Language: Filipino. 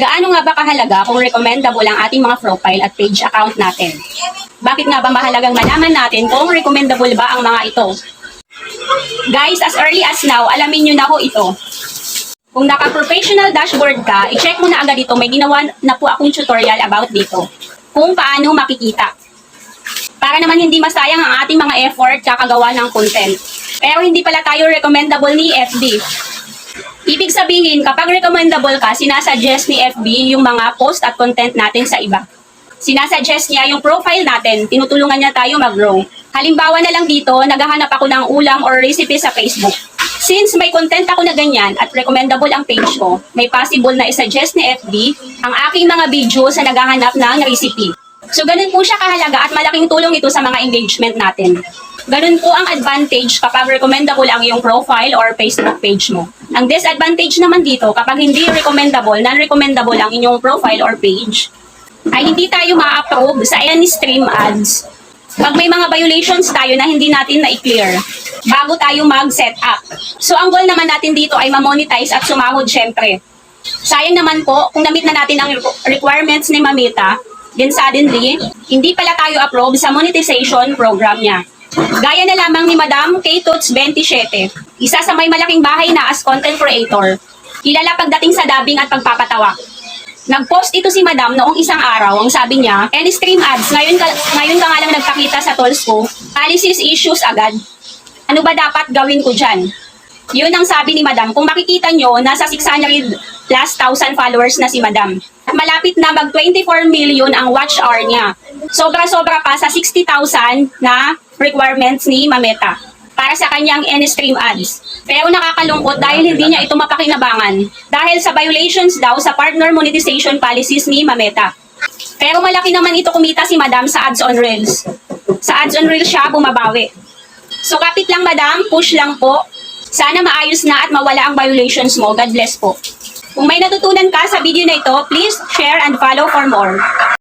Gaano nga ba kahalaga kung recommendable ang ating mga profile at page account natin? Bakit nga ba mahalagang malaman natin kung recommendable ba ang mga ito? Guys, as early as now, alamin nyo na ho ito. Kung naka-professional dashboard ka, i-check mo na agad ito. May ginawa na po akong tutorial about dito. Kung paano makikita. Para naman hindi masayang ang ating mga effort kakagawa ng content. Pero hindi pala tayo recommendable ni FB. Ibig sabihin, kapag recommendable ka, sinasuggest ni FB yung mga post at content natin sa iba. Sinasuggest niya yung profile natin, tinutulungan niya tayo mag-grow. Halimbawa na lang dito, naghahanap ako ng ulam or recipe sa Facebook. Since may content ako na ganyan at recommendable ang page ko, may possible na isuggest ni FB ang aking mga video sa naghahanap ng recipe. So ganun po siya kahalaga at malaking tulong ito sa mga engagement natin. Ganun po ang advantage kapag recommendable ang iyong profile or Facebook page mo. Ang disadvantage naman dito kapag hindi recommendable, non-recommendable ang inyong profile or page, ay hindi tayo ma-approve sa any stream ads. Pag may mga violations tayo na hindi natin na-clear bago tayo mag-set up. So ang goal naman natin dito ay ma-monetize at sumahod syempre. Sayang naman po kung namit na natin ang requirements ni Mamita, then suddenly, hindi pala tayo approve sa monetization program niya. Gaya na lamang ni Madam K. Toots 27, isa sa may malaking bahay na as content creator. Kilala pagdating sa dubbing at pagpapatawa. Nag-post ito si Madam noong isang araw. Ang sabi niya, any stream ads, ngayon ka, ngayon ka nga lang nagpakita sa tools ko, policies issues agad. Ano ba dapat gawin ko dyan? Yun ang sabi ni Madam. Kung makikita nyo, nasa 600 plus thousand followers na si Madam. At malapit na mag 24 million ang watch hour niya. Sobra-sobra pa sa 60,000 na requirements ni Mameta para sa kanyang in-stream ads. Pero nakakalungkot dahil hindi niya ito mapakinabangan dahil sa violations daw sa partner monetization policies ni Mameta. Pero malaki naman ito kumita si Madam sa ads on Reels. Sa ads on Reels siya bumabawi. So kapit lang madam, push lang po. Sana maayos na at mawala ang violations mo. God bless po. Kung may natutunan ka sa video na ito, please share and follow for more.